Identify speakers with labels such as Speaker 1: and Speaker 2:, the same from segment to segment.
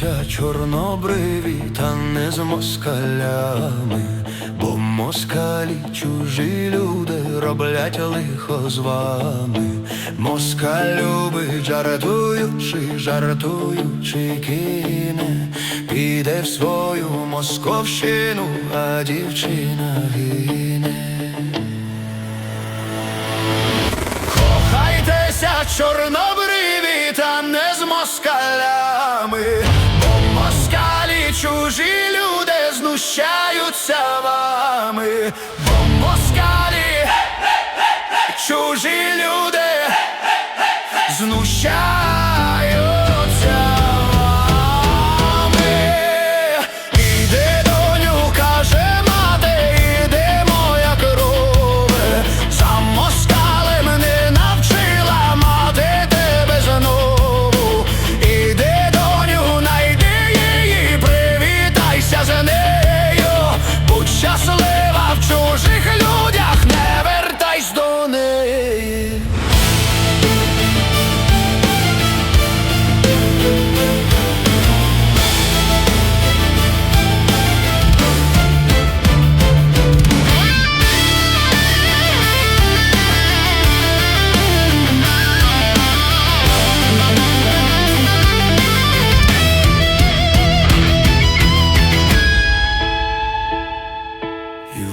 Speaker 1: Кохайтеся, чорнобриві, та не з москалями, бо москалі чужі люди роблять лихо з вами. Москаль любить, жартуючи, жартуючи, кине, піде в свою московщину, а дівчина гине. Кохайтеся, чорнобриві, та не з москалями, знущаються вами, бо москалі чужі люди. Знущаються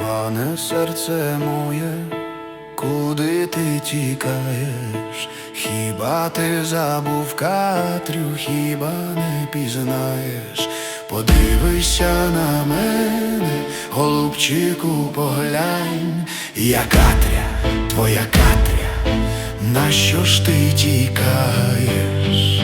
Speaker 1: Іване, серце моє, куди ти тікаєш? Хіба ти забув Катрю, хіба не пізнаєш? Подивися на мене, голубчику, поглянь, я Катря, твоя Катря, нащо ж ти тікаєш?